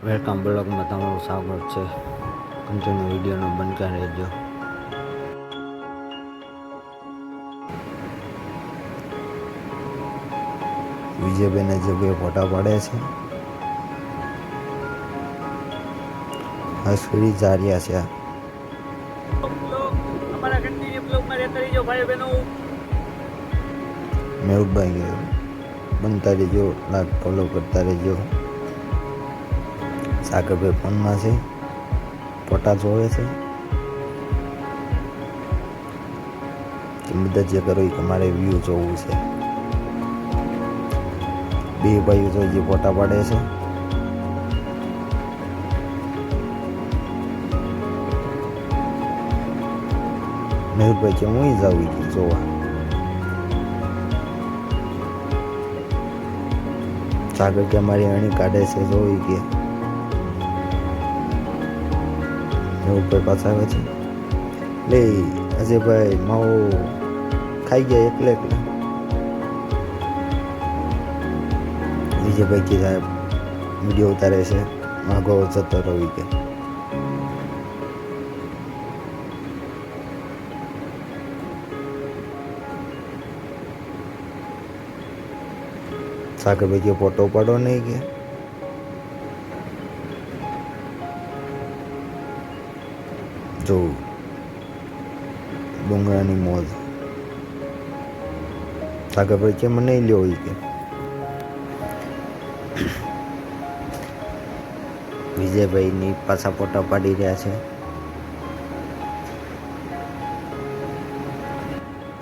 Welcome બ્લોગમાં તમારું સ્વાગત છે. કન્ટિન્યુ વિડીયોનો બનતા રહેજો વિજયબેને જે બે ફોટા પાડે છે હસફરી જારિયા છે મેહુલભાઈ બનતા રહેજો લાઈક ફોલો કરતા રહેજો. સાગરભાઈ ફોનમાં છે, ફોટા જોવે છે. મદદ જે કરો એ તમારે વ્યૂ જોવું છે. બે ભાઈઓ જો જે ફોટા પાડે છે. મેહુલભાઈ કે હું જાઉં છું જોવા. સાગર કે મારી અણી કાઢે છે, જોઈ કે. મેહુલભાઈ પાછા આવે છે? લે અજયભાઈ માવો ખાઈ ગયા એકલે એકલે. વિજયભાઈ સાહેબ વીડિયો ઉતારે છે. માગો જતો રવિ કે. સાગરભાઈ કે ફોટો પાડો નહીં કે? જો ડુંગરાની મોજ. સાગરભાઈ કે મને નહીં લ્યો હોય કે. વિજયભાઈની પાછા ફોટા પાડી રહ્યા છે.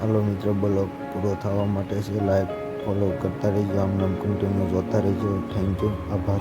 હલો મિત્રો બ્લોગ પૂરો થવા માટે છે લાઈક ફોલો કરતા રહેજો, આમ નામ કન્ટિન્યુ જોતા રહેજો. થેન્ક યુ આભાર.